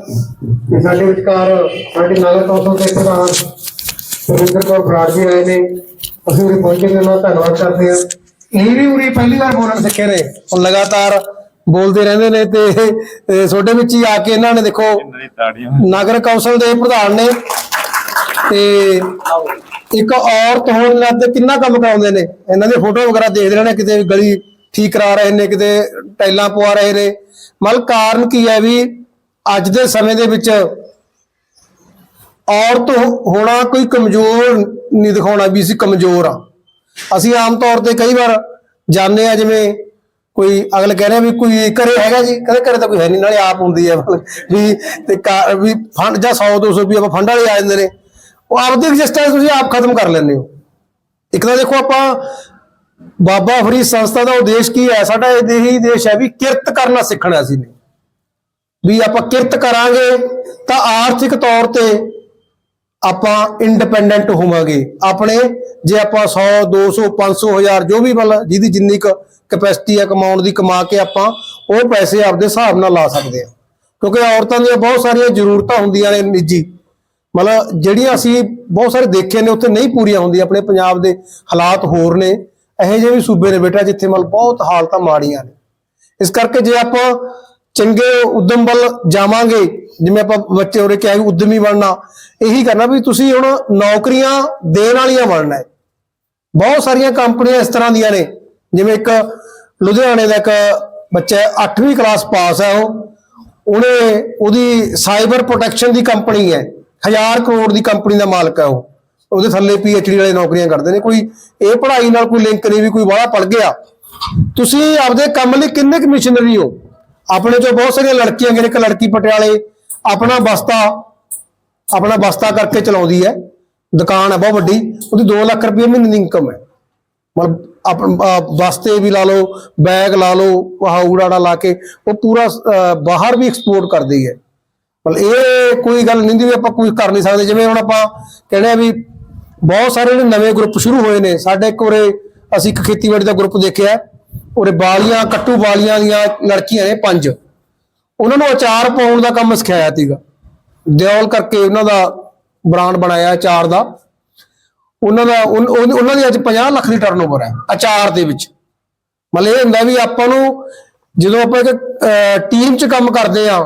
ਕਿ ਸਾਡੇ ਵਿਚਕਾਰ ਸਾਡੇ ਨਗਰ ਕੌਂਸਲ ਦੇ ਪ੍ਰਧਾਨ ਸੁਰਿੰਦਰ ਕੌਰ ਬਰਾੜ ਜੀ ਆਏ ਨੇ। ਅਸੀਂ ਉਰੇ ਪਹੁੰਚੇ ਨੇ ਉਹਨਾਂ ਦਾ ਧੰਨਵਾਦ ਕਰਦੇ ਹਾਂ। ਇਹ ਵੀ ਉਰੇ ਪਹਿਲੀ ਵਾਰ ਬੋਲਣ ਸਿੱਖੇ ਨੇ। ਹੁਣ ਲਗਾਤਾਰ ਬੋਲਦੇ ਰਹਿੰਦੇ ਨੇ ਤੇ ਤੁਹਾਡੇ ਵਿੱਚ ਹੀ ਆ ਕੇ ਇਹਨਾਂ ਨੇ ਦੇਖੋ ਨਗਰ ਕੌਂਸਲ ਦੇ ਪ੍ਰਧਾਨ ਨੇ। ਤੇ ਇੱਕ ਔਰਤ ਹੋਣ ਨਾਤੇ ਕਿੰਨਾ ਕੰਮ ਕਰਾਉਂਦੇ ਨੇ? ਇਹਨਾਂ ਦੀ ਫੋਟੋ ਵਗੈਰਾ ਦੇਖਦੇ ਰਹਿਣੇ ਕਿਤੇ ਗਲੀ ਠੀਕ ਕਰਾ ਰਹੇ ਨੇ ਕਿਤੇ ਟਾਈਲਾਂ ਪਵਾ ਰਹੇ ਨੇ। ਮਤਲਬ ਕਾਰਨ ਕੀ ਹੈ ਵੀ ਅੱਜ ਦੇ ਸਮੇਂ ਦੇ ਵਿੱਚ ਔਰਤ ਹੋਣਾ ਕੋਈ ਕਮਜ਼ੋਰ ਨਹੀਂ ਦਿਖਾਉਣਾ ਵੀ ਅਸੀਂ ਕਮਜ਼ੋਰ ਆ ਅਸੀਂ ਆਮ ਤੌਰ ਤੇ ਕਈ ਵਾਰ ਜਾਂਦੇ ਆ ਜਿਵੇਂ ਕੋਈ ਅਗਲੇ ਕਹਿ ਰਿਹਾ ਵੀ ਕੋਈ ਘਰੇ ਹੈਗਾ ਜੀ, ਕਹਿੰਦੇ ਘਰੇ ਤਾਂ ਕੋਈ ਹੈ ਨਹੀਂ, ਨਾਲੇ ਆਪ ਹੁੰਦੀ ਹੈ। ਵੀ ਤੇ ਕਾ- ਵੀ ਫੰਡ ਜਾਂ 100 200 ਵੀ ਆਪਾਂ ਫੰਡ ਵਾਲੇ ਆ ਜਾਂਦੇ ਨੇ। ਉਹ ਆਪਦੀ ਐਗਜ਼ਿਸਟੈਂਸ ਤੁਸੀਂ ਆਪ ਖਤਮ ਕਰ ਲੈਂਦੇ ਹੋ। ਇੱਕ ਤਾਂ ਦੇਖੋ ਆਪਾਂ, ਬਾਬਾ ਫਰੀਦ ਸੰਸਥਾ ਦਾ ਉਦੇਸ਼ ਕੀ ਹੈ? ਸਾਡਾ ਇਹ ਇਹੀ ਦੇਸ਼ ਹੈ ਵੀ ਕਿਰਤ ਕਰਨਾ ਸਿੱਖਣਾ ਸੀ ਨੇ। ਵੀ ਆਪਾਂ ਕਿਰਤ ਕਰਾਂਗੇ ਤਾਂ ਆਰਥਿਕ ਤੌਰ ਤੇ ਆਪਾਂ ਇੰਡੀਪੈਂਡੈਂਟ ਹੋਵਾਂਗੇ। ਆਪਣੇ ਜੇ ਆਪਾਂ 100 200 500 ਹਜ਼ਾਰ ਜੋ ਵੀ ਮਤਲਬ ਜਿਹਦੀ ਜਿੰਨੀ ਕੁ ਕਪੈਸਿਟੀ ਹੈ ਕਮਾਉਣ ਦੀ ਕਮਾ ਕੇ ਆਪਾਂ ਉਹ ਪੈਸੇ ਆਪਦੇ ਹਿਸਾਬ ਨਾਲ ਲਾ ਸਕਦੇ ਹਾਂ ਕਿਉਂਕਿ ਔਰਤਾਂ ਦੀਆਂ ਬਹੁਤ ਸਾਰੀਆਂ ਜ਼ਰੂਰਤਾਂ ਹੁੰਦੀਆਂ ਨੇ ਨਿੱਜੀ। ਮਤਲਬ ਜਿਹੜੀਆਂ ਅਸੀਂ ਬਹੁਤ ਸਾਰੇ ਦੇਖੇ ਨੇ, ਉੱਥੇ ਨਹੀਂ ਪੂਰੀਆਂ ਹੁੰਦੀਆਂ। ਆਪਣੇ ਪੰਜਾਬ ਦੇ ਹਾਲਾਤ ਹੋਰ ਨੇ। ਇਹੋ ਜਿਹੇ ਵੀ ਸੂਬੇ ਨੇ ਬੇਟਾ, ਜਿੱਥੇ ਮਤਲਬ ਬਹੁਤ ਹਾਲਤਾਂ ਮਾੜੀਆਂ ਨੇ। ਇਸ ਕਰਕੇ ਜੇ ਆਪਾਂ ਚੰਗੇ ਉਦਮ ਵੱਲ ਜਾਵਾਂਗੇ, ਜਿਵੇਂ ਆਪਾਂ ਬੱਚੇ ਉਰੇ ਕਿਹਾ ਉਦਮੀ ਬਣਨਾ, ਇਹੀ ਕਰਨਾ ਵੀ ਤੁਸੀਂ ਹੁਣ ਨੌਕਰੀਆਂ ਦੇਣ ਵਾਲੀਆਂ ਬਣਨਾ ਹੈ। ਬਹੁਤ ਸਾਰੀਆਂ ਕੰਪਨੀਆਂ ਇਸ ਤਰ੍ਹਾਂ ਦੀਆਂ ਨੇ, ਜਿਵੇਂ ਇੱਕ ਲੁਧਿਆਣੇ ਦਾ ਇੱਕ ਬੱਚਾ 8ਵੀਂ ਕਲਾਸ ਪਾਸ ਹੈ ਉਹ। ਉਹਨੇ ਉਹਦੀ ਸਾਈਬਰ ਪ੍ਰੋਟੈਕਸ਼ਨ ਦੀ ਕੰਪਨੀ ਹੈ 1000 ਕਰੋੜ ਦੀ ਕੰਪਨੀ ਦਾ ਮਾਲਕ ਹੈ ਉਹ। ਉਹਦੇ ਥੱਲੇ ਡੀ ਵਾਲੇ ਨੌਕਰੀਆਂ ਕਰਦੇ ਨੇ, ਕੋਈ ਇਹ ਪੜ੍ਹਾਈ ਨਾਲ ਕੋਈ ਲਿੰਕ ਨਹੀਂ ਵੀ ਕੋਈ ਬਾਹਲਾ ਪੜ ਗਿਆ। ਤੁਸੀਂ ਆਪਦੇ ਕੰਮ ਲਈ ਕਿੰਨੇ ਕਮਿਸ਼ਨਰੀ ਹੋ? ਆਪਣੇ ਚੋਂ ਬਹੁਤ ਸਾਰੀਆਂ ਲੜਕੀਆਂ ਨੇ, ਇੱਕ ਲੜਕੀ ਪਟਿਆਲੇ, ਆਪਣਾ ਬਸਤਾ ਆਪਣਾ ਬਸਤਾ ਕਰਕੇ ਚਲਾਉਂਦੀ ਹੈ। ਦੁਕਾਨ ਹੈ ਬਹੁਤ ਵੱਡੀ, ਉਹਦੀ 2 ਲੱਖ ਰੁਪਏ ਮਹੀਨੇ ਦੀ ਇਨਕਮ ਹੈ। ਮਤਲਬ ਆਪਣ ਅਹ ਬਸਤੇ ਵੀ ਲਾ ਲਓ, ਬੈਗ ਲਾ ਲਓ, ਆਹ ਊੜਾੜਾ ਲਾ ਕੇ, ਉਹ ਪੂਰਾ ਬਾਹਰ ਵੀ ਐਕਸਪੋਰਟ ਕਰਦੀ ਹੈ। ਮਤਲਬ ਇਹ ਕੋਈ ਗੱਲ ਨਹੀਂ ਦੀ ਵੀ ਆਪਾਂ ਕੁਝ ਕਰ ਨਹੀਂ ਸਕਦੇ। ਜਿਵੇਂ ਹੁਣ ਆਪਾਂ ਕਹਿੰਦੇ ਆ ਵੀ ਬਹੁਤ ਸਾਰੇ ਜਿਹੜੇ ਨਵੇਂ ਗਰੁੱਪ ਸ਼ੁਰੂ ਹੋਏ ਨੇ, ਸਾਡੇ ਇੱਕ ਉਰੇ ਅਸੀਂ ਇੱਕ ਖੇਤੀਬਾੜੀ ਦਾ ਗਰੁੱਪ ਦੇਖਿਆ ਉਰੇ ਬਾਲੀਆਂ ਕੱਟੂ ਬਾਲੀਆਂ ਦੀਆਂ ਲੜਕੀਆਂ ਨੇ ਪੰਜ। ਉਹਨਾਂ ਨੂੰ ਅਚਾਰ ਪਾਉਣ ਦਾ ਕੰਮ ਸਿਖਾਇਆ ਸੀਗਾ। ਦਿਓਲ ਕਰਕੇ ਉਹਨਾਂ ਦਾ ਬ੍ਰਾਂਡ ਬਣਾਇਆ ਅਚਾਰ ਦਾ। ਉਹਨਾਂ ਦਾ ਉਹਨਾਂ ਦੀ ਅੱਜ 50 ਲੱਖ ਦੀ ਟਰਨਓਵਰ ਹੈ, ਅਚਾਰ ਦੇ ਵਿੱਚ। ਮਤਲਬ ਇਹ ਹੁੰਦਾ ਵੀ ਆਪਾਂ ਨੂੰ ਜਦੋਂ ਆਪਾਂ ਇੱਕ ਟੀਮ 'ਚ ਕੰਮ ਕਰਦੇ ਆ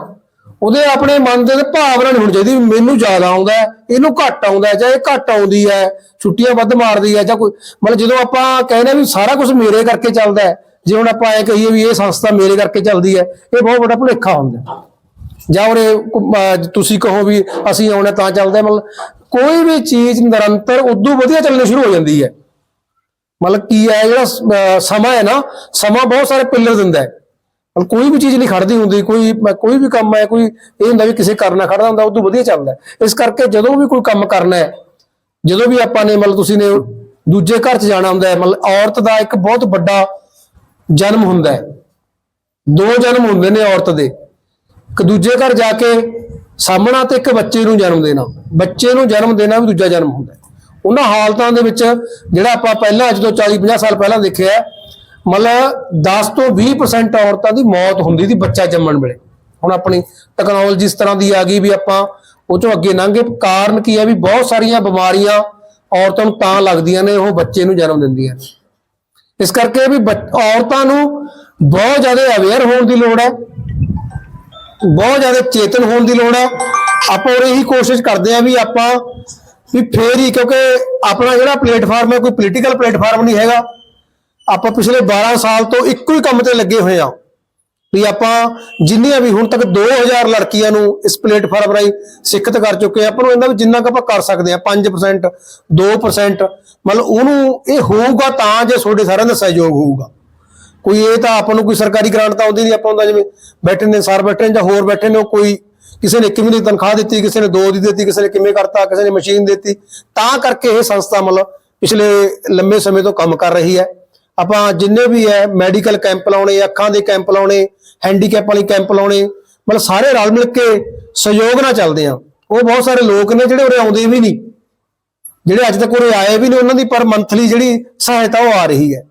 ਉਹਦੇ ਆਪਣੇ ਮਨ ਦੇ ਭਾਵਨਾ ਨਹੀਂ ਹੋਣੀ ਚਾਹੀਦੀ ਵੀ ਮੈਨੂੰ ਜ਼ਿਆਦਾ ਆਉਂਦਾ ਇਹਨੂੰ ਘੱਟ ਆਉਂਦਾ ਜਾਂ ਇਹ ਘੱਟ ਆਉਂਦੀ ਹੈ, ਛੁੱਟੀਆਂ ਵੱਧ ਮਾਰਦੀ ਹੈ, ਜਾਂ ਕੋਈ ਮਤਲਬ ਜਦੋਂ ਆਪਾਂ ਕਹਿੰਦੇ ਆ ਵੀ ਸਾਰਾ ਕੁਝ ਮੇਰੇ ਕਰਕੇ ਚੱਲਦਾ ਹੈ ਜੇ ਹੁਣ ਆਪਾਂ ਇਹ ਕਹੀਏ ਵੀ ਇਹ ਸੰਸਥਾ ਮੇਰੇ ਕਰਕੇ ਚੱਲਦੀ ਹੈ, ਇਹ ਬਹੁਤ ਵੱਡਾ ਭੁਲੇਖਾ ਹੁੰਦਾ ਜਾਂ ਉਰੇ ਕੋ- ਤੁਸੀਂ ਕਹੋ ਵੀ ਅਸੀਂ ਆਉਣਾ ਤਾਂ ਚੱਲਦਾ ਮਤਲਬ ਕੋਈ ਵੀ ਚੀਜ਼ ਨਿਰੰਤਰ ਉਦੋਂ ਵਧੀਆ ਚੱਲਣੀ ਸ਼ੁਰੂ ਹੋ ਜਾਂਦੀ ਹੈ। ਮਤਲਬ ਕੀ ਹੈ, ਜਿਹੜਾ ਸਮਾਂ ਹੈ ਨਾ, ਸਮਾਂ ਬਹੁਤ ਸਾਰੇ ਪਿੱਲਰ ਦਿੰਦਾ ਹੈ। ਮਤਲਬ ਕੋਈ ਵੀ ਚੀਜ਼ ਨਹੀਂ ਖੜਦੀ ਹੁੰਦੀ, ਕੋਈ ਕੋਈ ਵੀ ਕੰਮ ਹੈ, ਕੋਈ ਇਹ ਹੁੰਦਾ ਵੀ ਕਿਸੇ ਕਰਨਾ ਖੜਦਾ ਹੁੰਦਾ, ਉਦੋਂ ਵਧੀਆ ਚੱਲਦਾ ਇਸ ਕਰਕੇ ਜਦੋਂ ਵੀ ਕੋਈ ਕੰਮ ਕਰਨਾ ਹੈ, ਜਦੋਂ ਵੀ ਆਪਾਂ ਨੇ ਮਤਲਬ ਤੁਸੀਂ ਨੇ ਦੂਜੇ ਘਰ 'ਚ ਜਾਣਾ ਹੁੰਦਾ ਹੈ, ਮਤਲਬ ਔਰਤ ਦਾ ਇੱਕ ਬਹੁਤ ਵੱਡਾ ਜਨਮ ਹੁੰਦਾ ਹੈ। ਦੋ ਜਨਮ ਹੁੰਦੇ ਨੇ ਔਰਤ ਦੇ। ਇੱਕ ਦੂਜੇ ਘਰ ਜਾ ਕੇ ਸਾਹਮਣਾ ਤੇ ਇੱਕ ਬੱਚੇ ਨੂੰ ਜਨਮ ਦੇਣਾ। ਬੱਚੇ ਨੂੰ ਜਨਮ ਦੇਣਾ ਵੀ ਦੂਜਾ ਜਨਮ ਹੁੰਦਾ ਉਹਨਾਂ ਹਾਲਤਾਂ ਦੇ ਵਿੱਚ ਜਿਹੜਾ ਆਪਾਂ ਪਹਿਲਾਂ ਅੱਜ ਤੋਂ 40 50 ਸਾਲ ਪਹਿਲਾਂ ਦੇਖਿਆ ਮਤਲਬ 10 ਤੋਂ 20% ਔਰਤਾਂ ਦੀ ਮੌਤ ਹੁੰਦੀ ਸੀ ਬੱਚਾ ਜੰਮਣ ਵੇਲੇ। ਹੁਣ ਆਪਣੀ ਟੈਕਨੋਲੋਜੀ ਇਸ ਤਰ੍ਹਾਂ ਦੀ ਆ ਗਈ ਵੀ ਆਪਾਂ ਉਹ ਤੋਂ ਅੱਗੇ ਲੰਘੇ ਕਾਰਨ ਕੀ ਹੈ ਵੀ ਬਹੁਤ ਸਾਰੀਆਂ ਬਿਮਾਰੀਆਂ ਔਰਤਾਂ ਨੂੰ ਤਾਂ ਲੱਗਦੀਆਂ ਨੇ, ਉਹ ਬੱਚੇ ਨੂੰ ਜਨਮ ਦਿੰਦੀਆਂ ਨੇ। ਇਸ ਕਰਕੇ ਵੀ ਬੱਚ- ਔਰਤਾਂ ਨੂੰ ਬਹੁਤ ਜ਼ਿਆਦਾ ਅਵੇਅਰ ਹੋਣ ਦੀ ਲੋੜ ਹੈ। ਬਹੁਤ ਜ਼ਿਆਦਾ ਚੇਤਨ ਹੋਣ ਦੀ ਲੋੜ ਹੈ। ਆਪਾਂ ਉਹ ਇਹੀ ਕੋਸ਼ਿਸ਼ ਕਰਦੇ ਆ ਵੀ ਆਪਾਂ ਵੀ ਫੇਰ ਹੀ, ਕਿਉਂਕਿ ਆਪਣਾ ਜਿਹੜਾ ਪਲੇਟਫਾਰਮ ਹੈ, ਕੋਈ ਪੋਲੀਟੀਕਲ ਪਲੇਟਫਾਰਮ ਨਹੀਂ ਹੈਗਾ। ਆਪਾਂ ਪਿਛਲੇ 12 ਸਾਲ ਤੋਂ ਇੱਕੋ ਹੀ ਕੰਮ ਤੇ ਲੱਗੇ ਹੋਏ ਆ ਵੀ ਆਪਾਂ ਜਿੰਨੀਆਂ ਵੀ ਹੁਣ ਤੱਕ 2000 ਲੜਕੀਆਂ ਨੂੰ ਇਸ ਪਲੇਟਫਾਰਮ ਰਾਹੀਂ ਸਿੱਖਿਤ ਕਰ ਚੁੱਕੇ ਆ ਆਪਾਂ ਨੂੰ ਇਹਨਾਂ ਵਿੱਚ ਜਿੰਨਾ ਕੁ ਆਪਾਂ ਕਰ ਸਕਦੇ ਆ 5% 2% ਮਤਲਬ ਉਹਨੂੰ ਇਹ ਹੋਊਗਾ ਤਾਂ ਜੇ ਤੁਹਾਡੇ ਸਾਰਿਆਂ ਦਾ ਸਹਿਯੋਗ ਹੋਊਗਾ। ਕੋਈ ਇਹ ਤਾਂ ਆਪਾਂ ਨੂੰ ਕੋਈ ਸਰਕਾਰੀ ਗ੍ਰਾਂਟ ਤਾਂ ਆਉਂਦੀ ਨਹੀਂ, ਆਪਾਂ ਹੁੰਦਾ ਜਿਵੇਂ ਬੈਠੇ ਨੇ, ਸਰ ਬੈਠੇ ਨੇ ਜਾਂ ਹੋਰ ਬੈਠੇ ਨੇ, ਉਹ ਕੋਈ ਕਿਸੇ ਨੇ ਕਿਵੇਂ ਦੀ ਤਨਖਾਹ ਦਿੱਤੀ, ਕਿਸੇ ਨੇ ਦੋ ਦੀ ਦਿੱਤੀ, ਕਿਸੇ ਨੇ ਕਿਵੇਂ ਕਰਤਾ, ਕਿਸੇ ਨੇ ਮਸ਼ੀਨ ਦਿੱਤੀ, ਤਾਂ ਕਰਕੇ ਇਹ ਸੰਸਥਾ ਮਤਲਬ ਪਿਛਲੇ ਲੰਮੇ ਸਮੇਂ ਤੋਂ ਕੰਮ ਕਰ ਰਹੀ ਹੈ। ਆਪਾਂ ਜਿੰਨੇ ਵੀ ਹੈ ਮੈਡੀਕਲ ਕੈਂਪ ਲਾਉਣੇ, ਅੱਖਾਂ ਦੇ ਕੈਂਪ ਲਾਉਣੇ ਹੈਂਡੀਕੈਪ ਵਾਲੀ ਕੈਂਪ ਲਾਉਣੇ, ਮਤਲਬ ਸਾਰੇ ਰਲ ਮਿਲ ਕੇ ਸਹਿਯੋਗ ਨਾਲ ਚੱਲਦੇ ਆ ਉਹ ਬਹੁਤ ਸਾਰੇ ਲੋਕ ਨੇ ਜਿਹੜੇ ਉਰੇ ਆਉਂਦੇ ਵੀ ਨਹੀਂ। ਜਿਹੜੇ ਅੱਜ ਤੱਕ ਉਰੇ ਆਏ ਵੀ ਨੇ ਉਹਨਾਂ ਦੀ ਪਰ ਮੰਥਲੀ ਜਿਹੜੀ ਸਹਾਇਤਾ ਉਹ ਆ ਰਹੀ ਹੈ।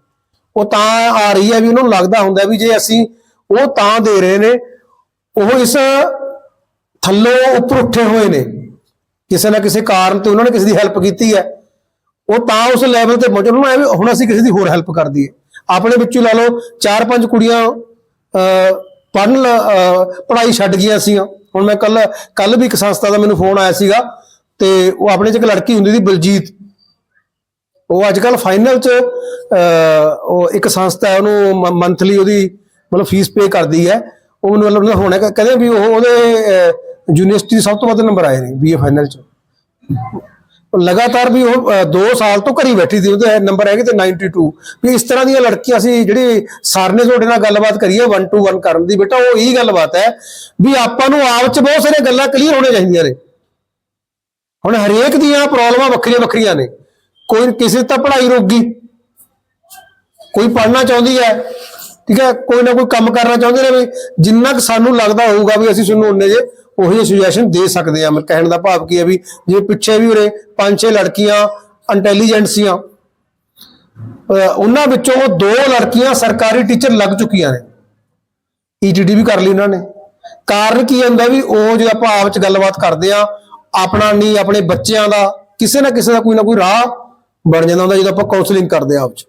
ਉਹ ਤਾਂ ਆ ਰਹੀ ਹੈ ਵੀ ਉਹਨਾਂ ਨੂੰ ਲੱਗਦਾ ਹੁੰਦਾ ਵੀ ਜੇ ਅਸੀਂ ਉਹ ਤਾਂ ਦੇ ਰਹੇ ਨੇ, ਉਹ ਇਸ ਥੱਲੋਂ ਉੱਪਰ ਉੱਠੇ ਹੋਏ ਨੇ। ਕਿਸੇ ਨਾ ਕਿਸੇ ਕਾਰਨ ਤੇ ਉਹਨਾਂ ਨੇ ਕਿਸੇ ਦੀ ਹੈਲਪ ਕੀਤੀ ਹੈ। ਉਹ ਤਾਂ ਉਸ ਲੈਵਲ ਤੇ ਪਹੁੰਚਣ ਨੂੰ ਐਵੇਂ ਹੁਣ ਅਸੀਂ ਕਿਸੇ ਦੀ ਹੋਰ ਹੈਲਪ ਕਰ ਦਈਏ। ਆਪਣੇ ਵਿੱਚੋਂ ਲਾ ਲਓ ਚਾਰ ਪੰਜ ਕੁੜੀਆਂ ਪੜਨ ਪੜ੍ਹਾਈ ਛੱਡ ਗਈਆਂ ਸੀ ਹੁਣ ਮੈਂ ਕੱਲ ਕੱਲ ਵੀ ਇੱਕ ਸੰਸਥਾ ਦਾ ਮੈਨੂੰ ਫੋਨ ਆਇਆ ਸੀਗਾ ਤੇ ਉਹ ਆਪਣੇ ਚ ਇੱਕ ਲੜਕੀ ਹੁੰਦੀ ਸੀ ਬਲਜੀਤ। ਉਹ ਅੱਜ ਕੱਲ ਫਾਈਨਲ ਚ ਅਹ, ਉਹ ਇੱਕ ਸੰਸਥਾ ਹੈ ਉਹਨੂੰ ਮੰਥਲੀ ਉਹਦੀ ਮਤਲਬ ਫੀਸ ਪੇ ਕਰਦੀ ਹੈ। ਉਹ ਮੈਨੂੰ ਮਤਲਬ ਉਹਦਾ ਹੋਣਾ ਕਹਿੰਦੇ ਵੀ ਉਹ ਉਹਦੇ ਯੂਨੀਵਰਸਿਟੀ ਦੇ ਸਭ ਤੋਂ ਵੱਧ ਨੰਬਰ ਆਏ ਨੇ ਬੀਏ ਫਾਈਨਲ ਚ। ਲਗਾਤਾਰ ਵੀ ਉਹ 2 ਸਾਲ ਤੋਂ ਘਰੀ ਬੈਠੀ ਸੀ, ਉਹਦੇ ਨੰਬਰ ਹੈਗੇ ਤੇ 92 ਵੀ ਇਸ ਤਰ੍ਹਾਂ ਦੀਆਂ ਲੜਕੀਆਂ ਸੀ ਜਿਹੜੀ ਸਰ ਨੇ ਤੁਹਾਡੇ ਨਾਲ ਗੱਲਬਾਤ ਕਰੀਏ 1 ਟੂ 1 ਕਰਨ ਦੀ, ਬੇਟਾ, ਉਹ ਇਹੀ ਗੱਲਬਾਤ ਹੈ ਵੀ ਆਪਾਂ ਨੂੰ ਆਪ ਚ ਬਹੁਤ ਸਾਰੀਆਂ ਗੱਲਾਂ ਕਲੀਅਰ ਹੋਣੀਆਂ ਚਾਹੀਦੀਆਂ ਨੇ। ਹੁਣ ਹਰੇਕ ਦੀਆਂ ਪ੍ਰੋਬਲਮਾਂ ਵੱਖਰੀਆਂ ਵੱਖਰੀਆਂ ਨੇ। ਕੋਈ ਕਿਸੇ ਤਾਂ ਪੜ੍ਹਾਈ ਰੁਕ ਗਈ ਕੋਈ ਪੜ੍ਹਨਾ ਚਾਹੁੰਦੀ ਹੈ, ਠੀਕ ਹੈ, ਕੋਈ ਨਾ ਕੋਈ ਕੰਮ ਕਰਨਾ ਚਾਹੁੰਦੇ ਨੇ ਵੀ ਜਿੰਨਾ ਕੁ ਸਾਨੂੰ ਲੱਗਦਾ ਹੋਊਗਾ ਵੀ ਅਸੀਂ ਤੁਹਾਨੂੰ ਉਹਨੇ ਜੇ ਉਹੀ ਸੁਜੈਸ਼ਨ ਦੇ ਸਕਦੇ ਆ। ਮੈਂ ਕਹਿਣ ਦਾ ਭਾਵ ਕੀ ਹੈ ਵੀ ਜੇ ਪਿੱਛੇ ਵੀ ਉਰੇ ਪੰਜ ਛੇ ਲੜਕੀਆਂ ਇੰਟੈਲੀਜੈਂਟ ਸੀਆਂ। ਉਹਨਾਂ ਵਿੱਚੋਂ ਦੋ ਲੜਕੀਆਂ ਸਰਕਾਰੀ ਟੀਚਰ ਲੱਗ ਚੁੱਕੀਆਂ ਨੇ। ਈਟੀਟੀ ਵੀ ਕਰ ਲਈ ਉਹਨਾਂ ਨੇ। ਕਾਰਨ ਕੀ ਹੁੰਦਾ ਵੀ ਉਹ ਜੇ ਆਪਾਂ ਆਪ ਚ ਗੱਲਬਾਤ ਕਰਦੇ ਆ, ਆਪਣਾ ਨਹੀਂ ਆਪਣੇ ਬੱਚਿਆਂ ਦਾ, ਕਿਸੇ ਨਾ ਕਿਸੇ ਦਾ ਕੋਈ ਨਾ ਕੋਈ ਰਾਹ ਬਣ ਜਾਂਦਾ ਹੁੰਦਾ ਜਦੋਂ ਆਪਾਂ ਕਾਉਂਸਲਿੰਗ ਕਰਦੇ ਆ ਆਪ ਚ।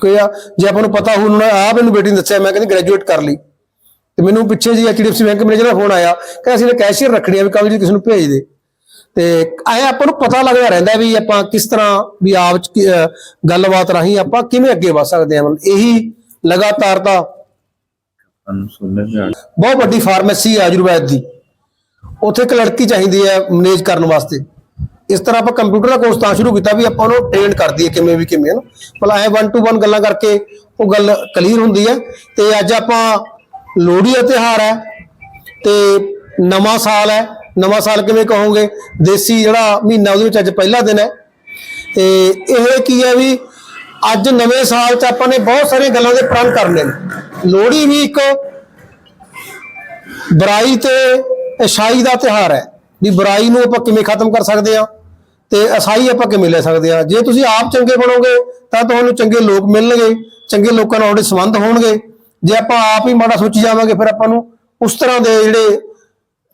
ਕਿ ਆ? ਜੇ ਆਪਾਂ ਨੂੰ ਪਤਾ ਹੁਣ ਆ ਮੈਨੂੰ ਬੇਟੀ ਨੇ ਦੱਸਿਆ, ਮੈਂ ਕਹਿੰਦੀ ਗ੍ਰੈਜੂਏਟ ਕਰ ਲਈ। ਤੇ ਮੈਨੂੰ ਪਿੱਛੇ ਜੀ ਐਚਡੀਐਫਸੀ ਬੈਂਕ ਮੈਨੇਜਰ ਦਾ ਫੋਨ ਆਇਆ ਕਿ ਅਸੀਂ ਨੇ ਕੈਸ਼ੀਅਰ ਰੱਖਣੀ ਆ ਵੀ ਕੱਲ ਜੀ ਕਿਸੇ ਨੂੰ ਭੇਜ ਦੇ। ਤੇ ਐ ਆਪਾਂ ਨੂੰ ਪਤਾ ਲੱਗਦਾ ਰਹਿੰਦਾ ਵੀ ਆਪਾਂ ਕਿਸ ਤਰ੍ਹਾਂ ਵੀ ਆਪ ਚ ਗੱਲਬਾਤ ਰਾਹੀਂ ਆਪਾਂ ਕਿਵੇਂ ਅੱਗੇ ਵਧ ਸਕਦੇ ਹਾਂ। ਮਤਲਬ ਇਹੀ ਲਗਾਤਾਰਤਾ ਬਹੁਤ ਵੱਡੀ ਫਾਰਮੇਸੀ ਹੈ ਆਯੁਰਵੈਦ ਦੀ। ਉੱਥੇ ਇੱਕ ਲੜਕੀ ਚਾਹੀਦੀ ਹੈ ਮੈਨੇਜ ਕਰਨ ਵਾਸਤੇ। ਇਸ ਤਰ੍ਹਾਂ ਆਪਾਂ ਕੰਪਿਊਟਰ ਦਾ ਕੋਰਸ ਤਾਂ ਸ਼ੁਰੂ ਕੀਤਾ ਵੀ ਆਪਾਂ ਉਹਨੂੰ ਟ੍ਰੇਨ ਕਰ ਦਈਏ ਕਿਵੇਂ ਵੀ ਕਿਵੇਂ ਨਾ ਮਤਲਬ ਐ 1 ਟੂ 1 ਗੱਲਾਂ ਕਰਕੇ ਉਹ ਗੱਲ ਕਲੀਅਰ ਹੁੰਦੀ ਹੈ। ਤੇ ਅੱਜ ਆਪਾਂ ਲੋਹੜੀ ਦਾ ਤਿਉਹਾਰ ਹੈ ਤੇ ਨਵਾਂ ਸਾਲ ਹੈ। ਨਵਾਂ ਸਾਲ ਕਿਵੇਂ ਕਹੋਗੇ? ਦੇਸੀ ਜਿਹੜਾ ਮਹੀਨਾ ਉਹਦੇ ਵਿੱਚ ਅੱਜ ਪਹਿਲਾ ਦਿਨ ਹੈ। ਤੇ ਇਹ ਕੀ ਹੈ ਵੀ ਅੱਜ ਨਵੇਂ ਸਾਲ 'ਚ ਆਪਾਂ ਨੇ ਬਹੁਤ ਸਾਰੀਆਂ ਗੱਲਾਂ ਦੇ ਪ੍ਰਣ ਕਰਨੇ ਨੇ। ਲੋਹੜੀ ਵੀ ਇੱਕ ਬੁਰਾਈ ਤੇ ਅਛਾਈ ਦਾ ਤਿਹਾਰ ਹੈ ਵੀ ਬੁਰਾਈ ਨੂੰ ਆਪਾਂ ਕਿਵੇਂ ਖਤਮ ਕਰ ਸਕਦੇ ਆ ਤੇ ਅਛਾਈ ਆਪਾਂ ਕਿਵੇਂ ਲੈ ਸਕਦੇ ਆ ਜੇ ਤੁਸੀਂ ਆਪ ਚੰਗੇ ਬਣੋਗੇ ਤਾਂ ਤੁਹਾਨੂੰ ਚੰਗੇ ਲੋਕ ਮਿਲਣਗੇ, ਚੰਗੇ ਲੋਕਾਂ ਨਾਲ ਤੁਹਾਡੇ ਸੰਬੰਧ ਹੋਣਗੇ। ਜੇ ਆਪਾਂ ਆਪ ਹੀ ਮਾੜਾ ਸੋਚੀ ਜਾਵਾਂਗੇ, ਫਿਰ ਆਪਾਂ ਨੂੰ ਉਸ ਤਰ੍ਹਾਂ ਦੇ ਜਿਹੜੇ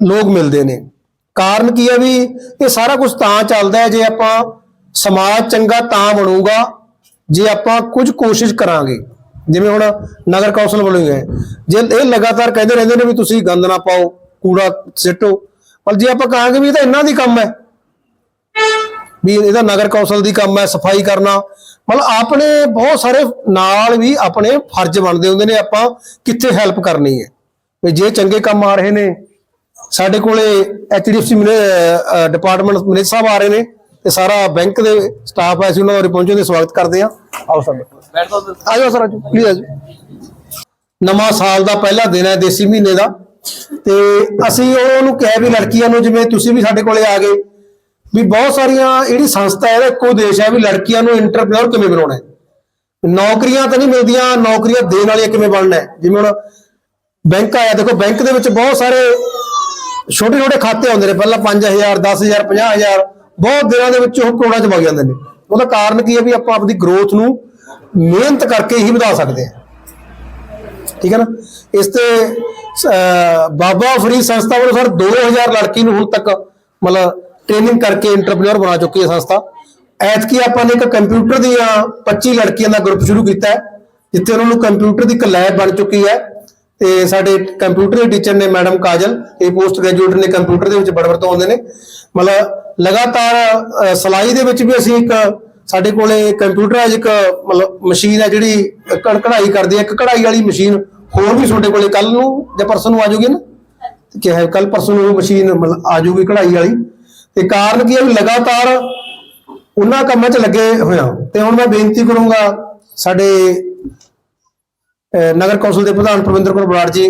ਲੋਕ ਮਿਲਦੇ ਨੇ। ਕਾਰਨ ਕੀ ਹੈ ਵੀ ਇਹ ਸਾਰਾ ਕੁਝ ਤਾਂ ਚੱਲਦਾ ਹੈ, ਜੇ ਆਪਾਂ ਸਮਾਜ ਚੰਗਾ ਤਾਂ ਬਣੂਗਾ, ਜੇ ਆਪਾਂ ਕੁਝ ਕੋਸ਼ਿਸ਼ ਕਰਾਂਗੇ। ਜਿਵੇਂ ਹੁਣ ਨਗਰ ਕੌਂਸਲ ਵੱਲੋਂ ਹੀ ਹੈ। ਜੇ ਇਹ ਲਗਾਤਾਰ ਕਹਿੰਦੇ ਰਹਿੰਦੇ ਨੇ ਵੀ ਤੁਸੀਂ ਗੰਦ ਨਾ ਪਾਓ, ਕੂੜਾ ਸਿੱਟੋ, ਪਰ ਜੇ ਆਪਾਂ ਕਹਾਂਗੇ ਵੀ ਇਹ ਤਾਂ ਇਹਨਾਂ ਦੀ ਕੰਮ ਹੈ ਵੀ ਇਹਦਾ ਨਗਰ ਕੌਂਸਲ ਦੀ ਕੰਮ ਹੈ, ਸਫ਼ਾਈ ਕਰਨਾ। ਮਤਲਬ ਆਪਣੇ ਬਹੁਤ ਸਾਰੇ ਨਾਲ ਵੀ ਆਪਣੇ ਫਰਜ਼ ਬਣਦੇ ਹੁੰਦੇ ਨੇ ਆਪਾਂ ਕਿੱਥੇ ਹੈਲਪ ਕਰਨੀ ਹੈ। ਵੀ ਜੇ ਚੰਗੇ ਕੰਮ ਆ ਰਹੇ ਨੇ, ਸਾਡੇ ਕੋਲੇ ਐਚਡੀਐਫਸੀ ਡਿਪਾਰਟਮੈਂਟ ਮੈਨੇਜਰ ਸਾਹਿਬ ਆ ਰਹੇ ਨੇ, ਤੇ ਸਾਰਾ ਬੈਂਕ ਦੇ ਸਟਾਫ ਹੈ ਅਸੀਂ ਉਹਨਾਂ ਦਾ ਪਹੁੰਚੇ ਦੇ ਸਵਾਗਤ ਕਰਦੇ ਹਾਂ। ਆਓ ਸਰ। ਆ ਸਰ ਆਜੋ ਪਲੀਜ਼ ਆਜੋ ਨਵਾਂ ਸਾਲ ਦਾ ਪਹਿਲਾ ਦਿਨ ਹੈ, ਦੇਸੀ ਮਹੀਨੇ ਦਾ। ਤੇ ਅਸੀਂ ਉਹਨੂੰ ਕਿਹਾ ਵੀ ਲੜਕੀਆਂ ਨੂੰ ਜਿਵੇਂ ਤੁਸੀਂ ਵੀ ਸਾਡੇ ਕੋਲੇ ਆ ਗਏ ਵੀ ਬਹੁਤ ਸਾਰੀਆਂ ਜਿਹੜੀ ਸੰਸਥਾ ਹੈ ਇੱਕੋ ਦੇਸ਼ ਹੈ ਵੀ ਲੜਕੀਆਂ ਨੂੰ ਇੰਟਰਪ੍ਰੀਨਰ ਕਿਵੇਂ ਬਣਾਉਣਾ ਹੈ? ਨੌਕਰੀਆਂ ਤਾਂ ਨਹੀਂ ਮਿਲਦੀਆਂ ਨੌਕਰੀਆਂ ਦੇਣ ਵਾਲੀਆਂ ਕਿਵੇਂ ਬਣਨਾ ਹੈ? ਜਿਵੇਂ ਹੁਣ ਬੈਂਕ ਆਇਆ ਦੇਖੋ ਬੈਂਕ ਦੇ ਵਿੱਚ ਬਹੁਤ ਸਾਰੇ ਛੋਟੇ ਛੋਟੇ ਖਾਤੇ ਆਉਂਦੇ ਨੇ ਪਹਿਲਾਂ 5000 10000 50000 ਬਹੁਤ ਦਿਨਾਂ ਦੇ ਵਿੱਚ ਉਹ ਕਰੋੜਾਂ ਚ ਵਗ ਜਾਂਦੇ ਨੇ। ਉਹਦਾ ਕਾਰਨ ਕੀ ਹੈ ਵੀ ਆਪਾਂ ਆਪਣੀ ਗਰੋਥ ਨੂੰ ਮਿਹਨਤ ਕਰਕੇ ਹੀ ਵਧਾ ਸਕਦੇ ਹਾਂ। ਠੀਕ ਹੈ ਨਾ? ਇਸ ਤੇ ਅਹ, ਬਾਬਾ ਫਰੀਦ ਸੰਸਥਾ ਵੱਲੋਂ ਸਰ 2000 ਲੜਕੀ ਨੂੰ ਹੁਣ ਤੱਕ ਮਤਲਬ ਟ੍ਰੇਨਿੰਗ ਕਰਕੇ ਇੰਟਰਪ੍ਰੀਨਰ ਬਣਾ ਚੁੱਕੀ ਹੈ ਸੰਸਥਾ। ਐਤਕੀ ਆਪਾਂ ਨੇ ਇੱਕ ਕੰਪਿਊਟਰ ਦੀਆਂ 25 ਲੜਕੀਆਂ ਦਾ ਗਰੁੱਪ ਸ਼ੁਰੂ ਕੀਤਾ ਹੈ ਜਿੱਥੇ ਉਹਨਾਂ ਨੂੰ ਕੰਪਿਊਟਰ ਦੀ ਇੱਕ ਲੈਬ ਬਣ ਚੁੱਕੀ ਹੈ। ਤੇ ਸਾਡੇ ਕੰਪਿਊਟਰ ਦੇ ਟੀਚਰ ਨੇ ਮੈਡਮ ਕਾਜਲ ਇਹ ਪੋਸਟ ਗ੍ਰੈਜੂਏਟ ਨੇ ਕੰਪਿਊਟਰ ਦੇ ਵਿੱਚ ਬੜਬੜ ਤੋਂ ਆਉਂਦੇ ਨੇ। ਮਤਲਬ ਲਗਾਤਾਰ ਅਹ, ਸਿਲਾਈ ਦੇ ਵਿੱਚ ਵੀ ਅਸੀਂ ਇੱਕ ਸਾਡੇ ਕੋਲੇ ਕੰਪਿਊਟਰਾਈਜ਼ ਇੱਕ ਮਤਲਬ ਮਸ਼ੀਨ ਹੈ ਜਿਹੜੀ ਕਢਾਈ ਕਰਦੀ ਹੈ ਇੱਕ ਕਢਾਈ ਵਾਲੀ ਮਸ਼ੀਨ ਹੋਰ ਵੀ ਤੁਹਾਡੇ ਕੋਲੇ ਕੱਲ ਨੂੰ ਜਾਂ ਪਰਸੋਂ ਨੂੰ ਆ ਜਾਊਗੀ ਨਾ? ਤੇ ਹੈ ਕੱਲ ਪਰਸੋਂ ਨੂੰ ਮਸ਼ੀਨ ਮਤਲਬ ਆ ਜਾਊਗੀ ਕਢਾਈ ਵਾਲੀ। ਤੇ ਕਾਰਨ ਕੀ ਹੈ ਵੀ ਲਗਾਤਾਰ ਉਹਨਾਂ ਕੰਮਾਂ 'ਚ ਲੱਗੇ ਹੋਇਆ ਤੇ ਹੁਣ ਮੈਂ ਬੇਨਤੀ ਕਰੂੰਗਾ ਸਾਡੇ ਨਗਰ ਕੌਂਸਲ ਦੇ ਪ੍ਰਧਾਨ ਪ੍ਰਵਿੰਦਰ ਕੌਰ ਬਰਾੜ ਜੀ